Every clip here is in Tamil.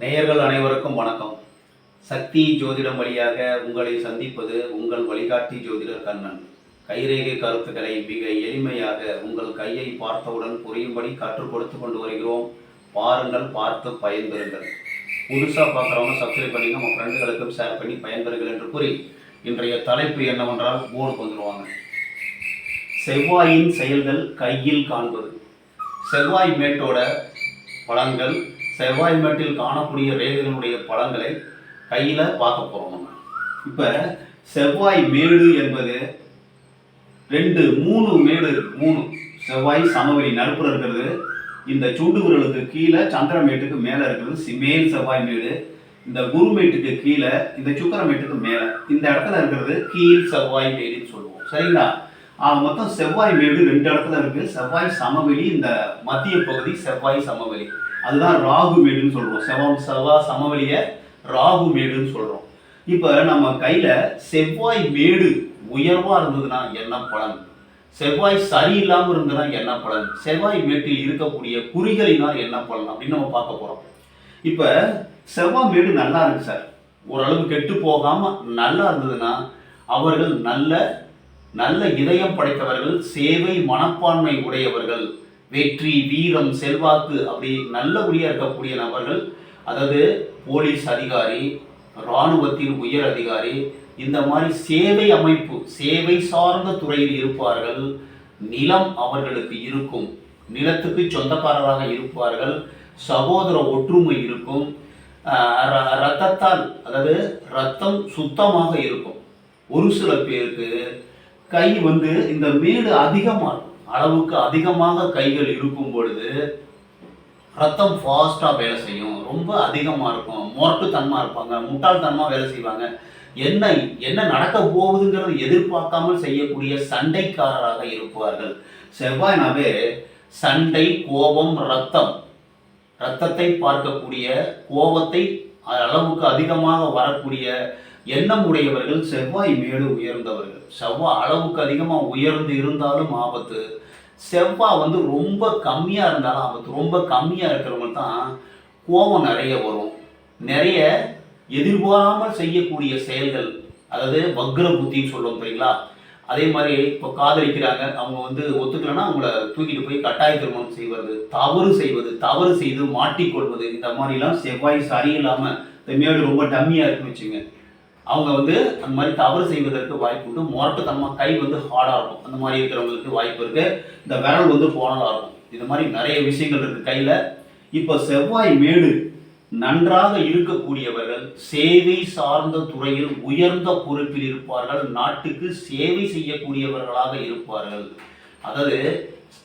நேயர்கள் அனைவருக்கும் வணக்கம். சக்தி ஜோதிடம் வழியாக உங்களை சந்திப்பது உங்கள் வழிகாட்டி ஜோதிடர் கண்ணன். கைரேகை கருத்துக்களை மிக எளிமையாக உங்கள் கையை பார்த்தவுடன் புரியும்படி கற்றுக் கொடுத்து கொண்டு வருகிறோம். பாருங்கள் பார்த்து பயன்பெறுங்கள். புதுசாக பார்க்குறவங்க சப்ஸ்கிரைப் பண்ணி நம்ம ஃப்ரெண்டுகளுக்கும் ஷேர் பண்ணி பயன்பெறுங்கள் என்று கூறி இன்றைய தலைப்பு என்னவென்றால் போர்டு வந்துருவாங்க செவ்வாயின் செயல்கள் கையில் காண்பது. செவ்வாய் மேட்டோட பலன்கள் செவ்வாய் மேட்டில் காணக்கூடிய ரேகைகளுடைய பலன்களை கையில் பார்க்க போகிறோம் இப்போ செவ்வாய் மேடு என்பது ரெண்டு மூணு மேடு மூணு. செவ்வாய் சமவெளி நடுப்புற இருக்கிறது. இந்த சுண்டு விரலுக்கு கீழே சந்திரமேட்டுக்கு மேலே இருக்கிறது. சிமேல் செவ்வாய் மேடு. இந்த குருமேட்டுக்கு கீழே இந்த சுக்கரமேட்டுக்கு மேலே. இந்த இடத்துல இருக்கிறது கீழ் செவ்வாய் மேடுன்னு சொல்லுவோம். சரிங்களா? ஆக மொத்தம் செவ்வாய் மேடு ரெண்டு இடத்துல இருக்கு. செவ்வாய் சமவெளி இந்த மத்திய பகுதி செவ்வாய் சமவெளி. அதுதான் ராகு மேடுன்னு சொல்றோம். செவ்வாய் செவ்வாய் சமவெளியை ராகு மேடுன்னு சொல்றோம். இப்போ நம்ம கையில செவ்வாய் மேடு உயர்வா இருந்ததுன்னா என்ன பலன்? செவ்வாய் சரியில்லாமல் இருந்ததுன்னா என்ன பலன்? செவ்வாய் மேட்டில் இருக்கக்கூடிய குறிகளினால் என்ன பலன் அப்படின்னு நம்ம பார்க்க போறோம். இப்போ செவ்வாய் மேடு நல்லா இருக்கு சார். ஓரளவு கெட்டு போகாம நல்லா இருந்ததுன்னா அவர்கள் நல்ல நல்ல இதயம் படைத்தவர்கள் சேவை மனப்பான்மை உடையவர்கள் வெற்றி வீரம் செல்வாக்கு அப்படி நல்லபடியாக இருக்கக்கூடிய நபர்கள் அதாவது போலீஸ் அதிகாரி இராணுவத்தின் உயர் அதிகாரி இந்த மாதிரி சேவை அமைப்பு சேவை சார்ந்த துறையில் இருப்பார்கள். நிலம் அவர்களுக்கு இருக்கும். நிலத்துக்கு சொந்தக்காரராக இருப்பார்கள். சகோதர ஒற்றுமை இருக்கும். ரத்தத்தால் அதாவது ரத்தம் சுத்தமாக இருக்கும். ஒரு சில பேருக்கு கை வந்து இந்த மேடு அதிகமாக இருக்கும் அளவுக்கு அதிகமாக கைகள் இருக்கும் பொழுது ரத்தம் ஃபாஸ்ட்டாக வேலை செய்யும். ரொம்ப அதிகமாக இருக்கும். முரட்டுத்தனமாக இருப்பாங்க. முட்டாள்தனமாக வேலை செய்வாங்க. என்ன என்ன நடக்க போகுதுங்கிறது எதிர்பார்க்காமல் செய்யக்கூடிய சண்டைக்காரராக இருப்பார்கள். செவ்வாய்னாவே சண்டை கோபம் ரத்தம். ரத்தத்தை பார்க்கக்கூடிய கோபத்தை அளவுக்கு அதிகமாக வரக்கூடிய எண்ணம் உடையவர்கள் செவ்வாய் மேடு உயர்ந்தவர்கள். செவ்வாய் அளவுக்கு அதிகமாக உயர்ந்து இருந்தாலும் ஆபத்து. செவ்வாய் வந்து ரொம்ப கம்மியாக இருந்தாலும் ஆபத்து. ரொம்ப கம்மியாக இருக்கிறவங்க தான் கோபம் நிறைய வரும். நிறைய எதிர்பாராமல் செய்யக்கூடிய செயல்கள் அதாவது வக்ர புத்தின்னு சொல்லுவோம் சரிங்களா அதே மாதிரி இப்போ காதலிக்கிறாங்க அவங்க வந்து ஒத்துக்கலைன்னா அவங்கள தூக்கிட்டு போய் கட்டாய திருமணம் செய்வது தவறு செய்வது தவறு செய்து மாட்டிக்கொள்வது இந்த மாதிரிலாம் செவ்வாய் சரியில்லாமல் இந்த மேடு ரொம்ப டம்மியாக இருக்குன்னு வச்சுங்க அவங்க வந்து அந்த மாதிரி தவறு செய்வதற்கு வாய்ப்பு உண்டு. முரட்டுத்தனமாக கை வந்து ஹார்டாக இருக்கும். அந்த மாதிரி இருக்கிறவங்களுக்கு வாய்ப்பு இருக்குது இந்த விரல் வந்து போனலாக இருக்கும். இந்த மாதிரி நிறைய விஷயங்கள் இருக்குது கையில். இப்போ செவ்வாய் மேடு நன்றாக இருக்கக்கூடியவர்கள் சேவை சார்ந்த துறையில் உயர்ந்த பொறுப்பில் இருப்பார்கள். நாட்டுக்கு சேவை செய்யக்கூடியவர்களாக இருப்பார்கள். அதாவது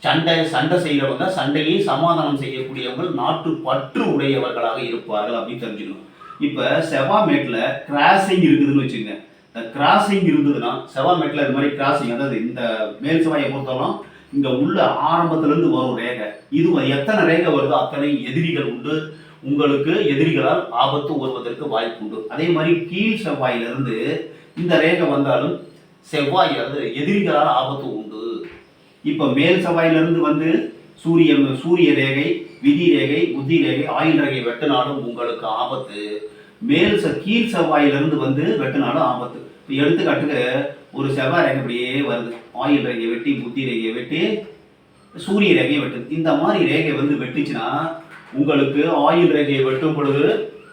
சண்டை சண்டை செய்கிறவங்க சண்டையை சமாதானம் செய்யக்கூடியவர்கள் நாட்டு பற்று உடையவர்களாக இருப்பார்கள் அப்படின்னு தெரிஞ்சுக்கணும். இப்போ செவ்வாமேட்டில் கிராசிங் இருக்குதுன்னு வச்சுங்க இந்த கிராசிங் இருந்ததுன்னா செவ்வாமேட்டில் இது மாதிரி கிராசிங் அதாவது இந்த மேல் செவாயை பொறுத்தவரை இங்கே உள்ள ஆரம்பத்துலேருந்து வரும் ரேகை. இது எத்தனை ரேகை வருதோ அத்தனை எதிரிகள் உண்டு. உங்களுக்கு எதிரிகளால் ஆபத்து வருவதற்கு வாய்ப்பு உண்டு. அதே மாதிரி கீழ் செவ்வாயிலிருந்து இந்த ரேகை வந்தாலும் செவ்வாய் அதாவது எதிரிகளால் ஆபத்து உண்டு. இப்போ மேல் செவ்வாயிலிருந்து வந்து சூரிய சூரிய ரேகை விதி ரேகை புத்தி ரேகை ஆயுள் ரேகை வெட்டினாலும் உங்களுக்கு ஆபத்து. மேல் ச கீழ் செவ்வாயிலிருந்து வந்து வெட்டினாலும் ஆபத்து. இப்போ எடுத்துக்காட்டுக்கு ஒரு செவ்வாய் ரேகை இப்படியே வருது. ஆயுள் ரேகையை வெட்டி புத்தி ரேகையை வெட்டி சூரிய ரேகையை வெட்டுது. இந்த மாதிரி ரேகை வந்து வெட்டுச்சுன்னா உங்களுக்கு ஆயுள் ரேகையை வெட்டும் பொழுது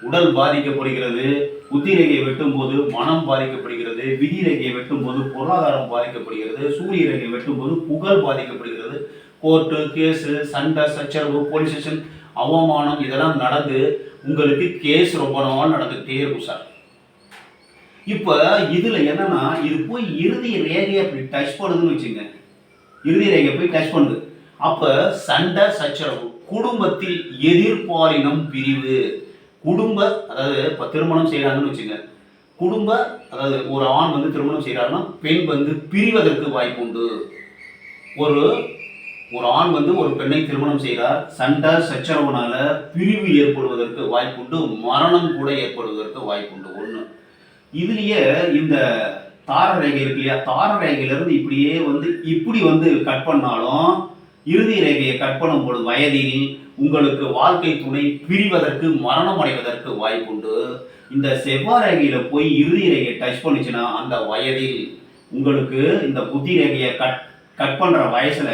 உடல் பாதிக்கப்படுகிறது புத்தி ரேகையை வெட்டும் போது மனம் பாதிக்கப்படுகிறது விதி ரேகையை வெட்டும் போது பொருளாதாரம் பாதிக்கப்படுகிறது சூரிய ரேகையை வெட்டும் போது புகழ் பாதிக்கப்படுகிறது. கோர்ட்டு கேஸு சண்டை சச்சரவு போலீஸ் ஸ்டேஷன் அவமானம் இதெல்லாம் நடந்து உங்களுக்கு கேஸ் ரொம்ப நாள் நடந்துகிட்டே இருக்கும் சார். இப்போ இதில் என்னன்னா இது போய் இறுதி ரேகையை அப்படி டச் பண்ணுதுன்னு வச்சுங்க. இறுதி ரேகை போய் டச் பண்ணுது. அப்போ சண்டை சச்சரவு குடும்பத்தில் எதிர்பாலினம் பிரிவு குடும்ப அதாவது இப்போ திருமணம் செய்கிறாங்கன்னு வச்சுங்க. குடும்ப அதாவது ஒரு ஆண் வந்து திருமணம் செய்கிறாருன்னா பெண் வந்து பிரிவதற்கு வாய்ப்பு உண்டு. ஒரு ஒரு ஆண் வந்து ஒரு பெண்ணை திருமணம் செய்தார் சண்டை சச்சரவுனால பிரிவு ஏற்படுவதற்கு வாய்ப்புண்டு மரணம் கூட ஏற்படுவதற்கு வாய்ப்புண்டு. ஒன்று இதுலயே இந்த தார ரேகை இருக்கு இல்லையா? தார ரேகையிலிருந்து இப்படியே வந்து இப்படி வந்து கட் பண்ணாலும் இறுதி ரேகையை கட் பண்ணும் பொழுது வயதில் உங்களுக்கு வாழ்க்கை துணை பிரிவதற்கு மரணம் அடைவதற்கு வாய்ப்புண்டு. இந்த செவ்வாய் ரேகையில போய் இறுதி ரேகையை டச் பண்ணுச்சுன்னா அந்த வயதில் உங்களுக்கு இந்த புத்தி ரேகையை கட் கட் பண்ற வயசுல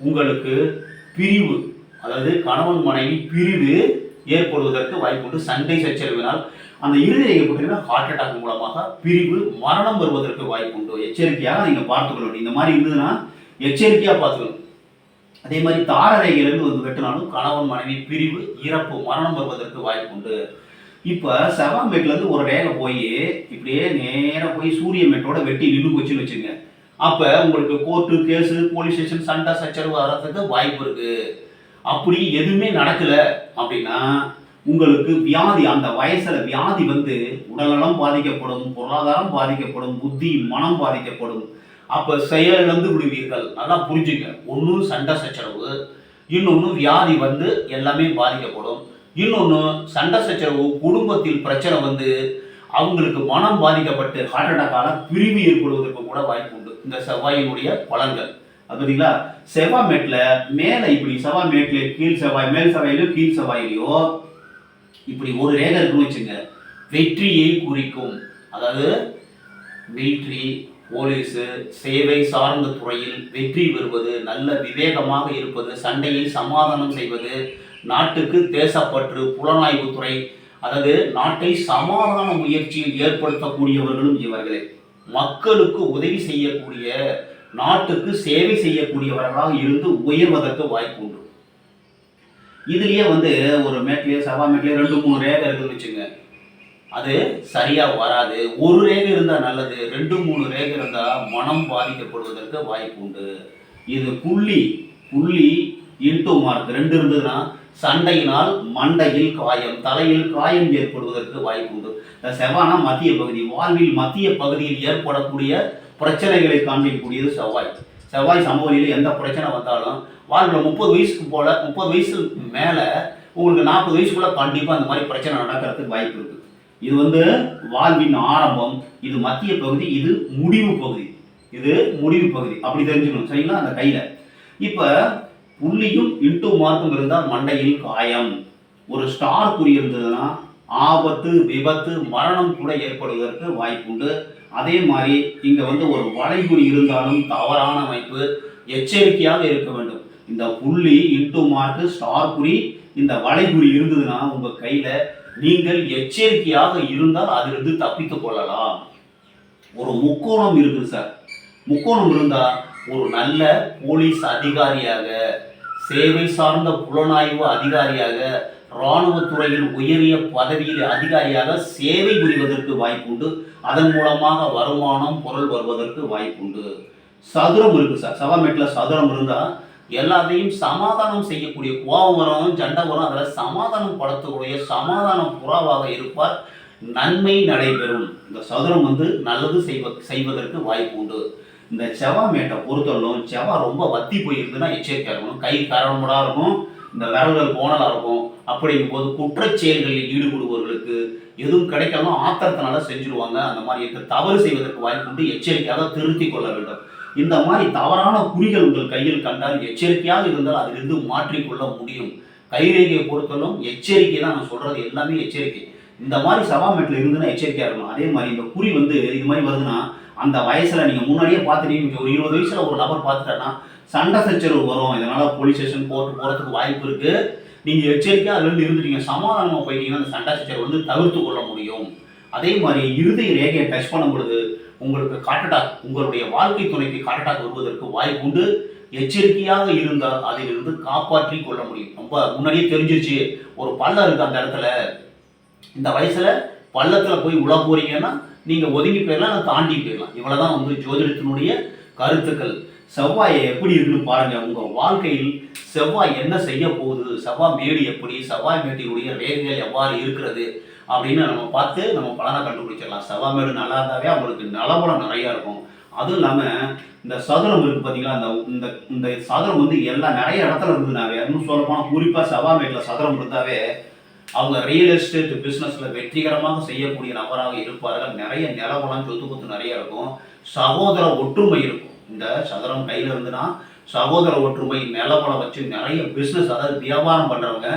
உங்களுக்கு பிரிவு அதாவது கணவன் மனைவி பிரிவு ஏற்படுவதற்கு வாய்ப்புண்டு சண்டை சச்சரவினால் அந்த இறுதி ரேகை ஹார்ட் அட்டாக் மூலமாக பிரிவு மரணம் வருவதற்கு வாய்ப்புண்டு எச்சரிக்கையாக நீங்கள் பார்த்துக்கணும். இந்த மாதிரி இருந்ததுன்னா எச்சரிக்கையாக பார்த்துக்கணும். அதே மாதிரி தாரரையிலிருந்து வந்து வெட்டினாலும் கணவன் மனைவி பிரிவு இறப்பு மரணம் வருவதற்கு வாய்ப்புண்டு இப்போ செவ்வாய் மேட்லேருந்து ஒரு ரேகை போய் இப்படியே நேராக போய் சூரிய மேட்டோட வெட்டி நின்று போச்சுன்னு வச்சுங்க அப்ப உங்களுக்கு கோர்ட்டு கேஸு போலீஸ் ஸ்டேஷன் சண்டை சச்சரவு வர்றதுக்கு வாய்ப்பு இருக்கு. அப்படி எதுவுமே நடக்கல அப்படின்னா உங்களுக்கு வியாதி அந்த வயசுல வியாதி வந்து உடல்நலம் பாதிக்கப்படும் பொருளாதாரம் பாதிக்கப்படும் புத்தி மனம் பாதிக்கப்படும். அப்ப செயலிழந்து விடுவீர்கள். நல்லா புரிஞ்சுங்க. ஒன்று சண்டை சச்சரவு. இன்னொன்று வியாதி வந்து எல்லாமே பாதிக்கப்படும். இன்னொன்று சண்டை சச்சரவு குடும்பத்தில் பிரச்சனை வந்து அவங்களுக்கு மனம் பாதிக்கப்பட்டு ஹார்ட் அட்டாக்கால பிரிவு ஏற்படுவதற்கு கூட வாய்ப்பு உண்டு. இந்த செவ்வாயினுடைய பலன்கள். பார்த்தீங்களா செவ்வாய் மேட்ல மேலே இப்படி செவ்வாய் மேட்ல கீழ் செவ்வாய் மேல் செவ்வாயிலையோ கீழ் செவ்வாயிலையோ இப்படி ஒரு ரேகை இருக்குன்னு வச்சுங்க. வெற்றியை குறிக்கும். அதாவது மிலிட்ரி போலீஸு சேவை சார்ந்த துறையில் வெற்றி பெறுவது நல்ல விவேகமாக இருப்பது சண்டையை சமாதானம் செய்வது நாட்டுக்கு தேசப்பற்று புலனாய்வு துறை அதாவது நாட்டை சமாதான முயற்சியில் ஏற்படுத்தக்கூடியவர்களும் இவர்களே. மக்களுக்கு உதவி செய்யக்கூடிய நாட்டுக்கு சேவை செய்யக்கூடியவர்களாக இருந்து உயர்வதற்கு வாய்ப்பு உண்டு. இதுலயே வந்து ஒரு மேட்லயே சபா மேட்லயே ரெண்டு மூணு ரேகை இருக்குன்னு வச்சுங்க. அது சரியா வராது. ஒரு ரேகை இருந்தா நல்லது. ரெண்டு மூணு ரேகை இருந்தா மனம் பாதிக்கப்படுவதற்கு வாய்ப்பு உண்டு. இது புள்ளி புள்ளி இன்டூ மார்க். ரெண்டு இருந்ததுன்னா சண்டையினால் மண்டையில் காயம் தலையில் காயம் ஏற்படுவதற்கு வாய்ப்பு உண்டு. இந்த செவ்வானா மத்திய பகுதி. வாழ்வில் மத்திய பகுதியில் ஏற்படக்கூடிய பிரச்சனைகளை காண்பிக்கக்கூடியது செவ்வாய். செவ்வாய் சமவெளியில் எந்த பிரச்சனை வந்தாலும் வாழ்வில் முப்பது வயசுக்கு போல முப்பது வயசு மேலே உங்களுக்கு நாற்பது வயசுக்குள்ள கண்டிப்பாக அந்த மாதிரி பிரச்சனை நடக்கிறதுக்கு வாய்ப்பு இருக்கு. இது வந்து வாழ்வின் ஆரம்பம். இது மத்திய பகுதி இது முடிவு பகுதி. இது முடிவு பகுதி. அப்படி தெரிஞ்சுக்கணும். சரிங்களா? அந்த கையில். இப்போ புள்ளியும் இன்டூ மார்க்கும் இருந்தால் மண்டையில் காயம். ஒரு ஸ்டார் குறி இருந்ததுன்னா ஆபத்து விபத்து மரணம் கூட ஏற்படுவதற்கு வாய்ப்புண்டு. அதே மாதிரி இங்கே வந்து ஒரு வளைகுறி இருந்தாலும் தவறான அமைப்பு எச்சரிக்கையாக இருக்க வேண்டும். இந்த புள்ளி இன்டூ மார்க்கு ஸ்டார் குறி இந்த வளைகுறி இருந்ததுன்னா உங்கள் கையில் நீங்கள் எச்சரிக்கையாக இருந்தால் அதிலிருந்து தப்பித்து கொள்ளலாம். ஒரு முக்கோணம் இருக்குது சார். முக்கோணம் இருந்தால் ஒரு நல்ல போலீஸ் அதிகாரியாக சேவை சார்ந்த புலனாய்வு அதிகாரியாக இராணுவத்துறையில் உயரிய பதவியில் அதிகாரியாக சேவை புரிவதற்கு வாய்ப்புண்டு. அதன் மூலமாக வருமானம் பொருள் வருவதற்கு வாய்ப்புண்டு. சதுரம் இருக்கு சார். சவாமேட்டில் சதுரம் இருந்தால் எல்லாத்தையும் சமாதானம் செய்யக்கூடிய கோபம் வரும் சண்டை வரும் அதில் சமாதானம் படுத்தக்கூடிய சமாதானம் புறாவாக இருப்பார். நன்மை நடைபெறும். இந்த சதுரம் வந்து நல்லது செய்வ செய்வதற்கு வாய்ப்பு உண்டு இந்த செவ்வா மேட்டை பொறுத்தவரைக்கும் செவ்வா ரொம்ப வத்தி போயிருக்குன்னா எச்சரிக்கையாக இருக்கணும். கை கரமுடா இருக்கும். இந்த விரல்கள் கோணலாக இருக்கும். அப்படிங்கும் போது குற்றச் செயல்களில் ஈடுபடுபவர்களுக்கு எதுவும் கிடைக்காம ஆத்திரத்தினால செஞ்சுருவாங்க. அந்த மாதிரி இருக்க. தவறு செய்வதற்கு வாய்ப்பு உண்டு. எச்சரிக்கையாக திருத்தி கொள்ள வேண்டும். இந்த மாதிரி தவறான குறிகள் உங்கள் கையில் கண்டால் எச்சரிக்கையாக இருந்தால் அதிலிருந்து மாற்றிக்கொள்ள முடியும். கைரேகையை பொறுத்தவரைக்கும் எச்சரிக்கை தான் நான் சொல்கிறது எல்லாமே எச்சரிக்கை. இந்த மாதிரி சபாமேட்டில் இருந்துன்னா எச்சரிக்கையாக இருக்கணும். அதே மாதிரி இந்த குறி வந்து இது மாதிரி வருதுன்னா அந்த வயசில் நீங்கள் முன்னாடியே பார்த்துட்டீங்க ஒரு இருபது வயசில் ஒரு நபர் பார்த்துட்டேன்னா சண்டை சச்சரவு வரும். இதனால் போலீஸ் ஸ்டேஷன் போட்டு போகிறதுக்கு வாய்ப்பு இருக்குது நீங்கள் எச்சரிக்கையாக அதுலேருந்து இருந்துட்டீங்க. சமாதானமாக போயிட்டீங்கன்னா அந்த சண்டை சச்சரவு வந்து தவிர்த்து கொள்ள முடியும். அதே மாதிரி இறுதி ரேகையை டச் பண்ணும் பொழுது உங்களுக்கு காட்டட்டாக் உங்களுடைய வாழ்க்கை துணைக்கு காட்டட்டாக் வருவதற்கு வாய்ப்பு உண்டு. எச்சரிக்கையாக இருந்தால் அதிலிருந்து காப்பாற்றி கொள்ள முடியும். ரொம்ப முன்னாடியே தெரிஞ்சிருச்சு. ஒரு பள்ளம் இருக்கு அந்த இடத்துல. இந்த வயசில் பள்ளத்தில் போய் உள்ள போகிறீங்கன்னா நீங்கள் ஒதுங்கி போயிடலாம் நான் தாண்டி போயிடலாம். இவ்வளோ தான் வந்து ஜோதிடத்தினுடைய கருத்துக்கள். செவ்வாயை எப்படி இருக்குன்னு பாருங்கள் உங்கள் வாழ்க்கையில் செவ்வாய் என்ன செய்ய போகுது? செவ்வாய் மேடு எப்படி? செவ்வாய் மேட்டினுடைய ரேகைகள் எவ்வாறு இருக்கிறது? அப்படின்னு நம்ம பார்த்து நம்ம பலனை கண்டுபிடிச்சிடலாம். செவ்வாய் மேடு நல்லா இருந்தாவே அவங்களுக்கு நலபலம் நிறையா இருக்கும். அதுவும் இல்லாமல் இந்த சதுரம் இருக்குது பார்த்தீங்களா இந்த இந்த இந்த சதுரம் வந்து எல்லா நிறைய இடத்துல இருந்ததுனாவே இன்னும் சொல்லப்போனால் குறிப்பாக செவ்வாய் மேட்டில் சதுரம் இருந்தாவே அவங்க ரியல் எஸ்டேட் பிஸ்னஸில் வெற்றிகரமாக செய்யக்கூடிய நபராக இருப்பார்கள். நிறைய நிலவலம் சொத்து கொத்து நிறைய இருக்கும். சகோதர ஒற்றுமை இருக்கும். இந்த சதுரம் கையில இருந்துன்னா சகோதர ஒற்றுமை நிலவலம் வச்சு நிறைய பிஸ்னஸ் அதாவது வியாபாரம் பண்ணுறவங்க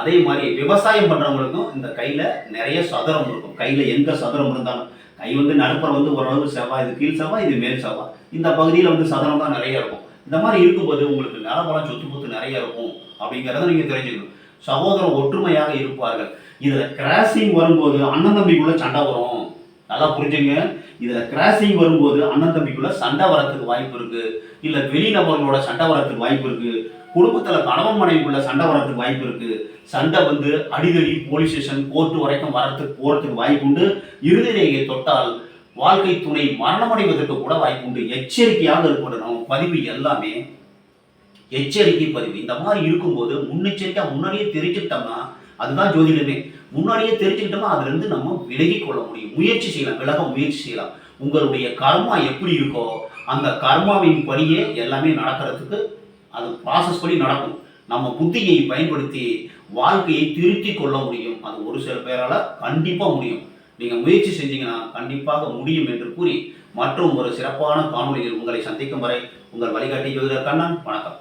அதே மாதிரி விவசாயம் பண்ணுறவங்களுக்கும் இந்த கையில் நிறைய சதுரம் இருக்கும். கையில் எந்த சதுரம் இருந்தாலும். கை வந்து நடுப்புற வந்து ஓரளவு செவ்வாய் இது கீழ் செவ்வாய் இது மேல் செவ்வாய். இந்த பகுதியில் வந்து சதுரம் தான் நிறைய இருக்கும். இந்த மாதிரி இருக்கும்போது உங்களுக்கு நிலவலம் சொத்து பொத்து நிறைய இருக்கும் அப்படிங்கிறத நீங்கள் தெரிஞ்சுக்கணும். சகோதரம் ஒற்றுமையாக இருப்பார்கள். இதில் கிராசிங் வரும்போது அண்ணன் தம்பிக்குள்ள சண்டை வரும். நல்லா புரிஞ்சுங்க. இதில் கிராசிங் வரும்போது அண்ணன் தம்பிக்குள்ள சண்டை வரத்துக்கு வாய்ப்பு இருக்கு. இல்லை வெளிநபர்களோட சண்டை வரத்துக்கு வாய்ப்பு இருக்கு. குடும்பத்தில் கணவன் மனைவிக்குள்ள சண்டை வரத்துக்கு வாய்ப்பு இருக்கு. சண்டை வந்து அடிதடி போலீஸ் ஸ்டேஷன் கோர்ட்டு வரைக்கும் வரத்துக்கு போகிறதுக்கு வாய்ப்பு உண்டு. இறுதி ரேகை தொட்டால் வாழ்க்கை துணை மரணமடைவதற்கு கூட வாய்ப்பு உண்டு. எச்சரிக்கையாக இருக்கணும் பதிவு எல்லாமே. எச்சரிக்கை பதிவு. இந்த மாதிரி இருக்கும்போது முன்னெச்சரிக்கையா முன்னாடியே தெரிஞ்சுக்கிட்டோம்னா அதுதான் ஜோதிடமே. முன்னாடியே தெரிஞ்சுக்கிட்டோம்னா அதுலேருந்து நம்ம விலகி கொள்ள முடியும். முயற்சி செய்யலாம். விலக முயற்சி செய்யலாம். உங்களுடைய கர்மா எப்படி இருக்கோ அந்த கர்மாவின் படியே எல்லாமே நடக்கிறதுக்கு அது ப்ராசஸ் படி நடக்கும். நம்ம புத்தியை பயன்படுத்தி வாழ்க்கையை திருத்தி கொள்ள முடியும். அது ஒரு சில பேரால் கண்டிப்பாக முடியும். நீங்கள் முயற்சி செஞ்சீங்கன்னா கண்டிப்பாக முடியும் என்று கூறி மற்றும் ஒரு சிறப்பான காணொலியில் உங்களை சந்திக்கும் வரை உங்கள் வழிகாட்டி ஜோதிடர் கண்ணன். வணக்கம்.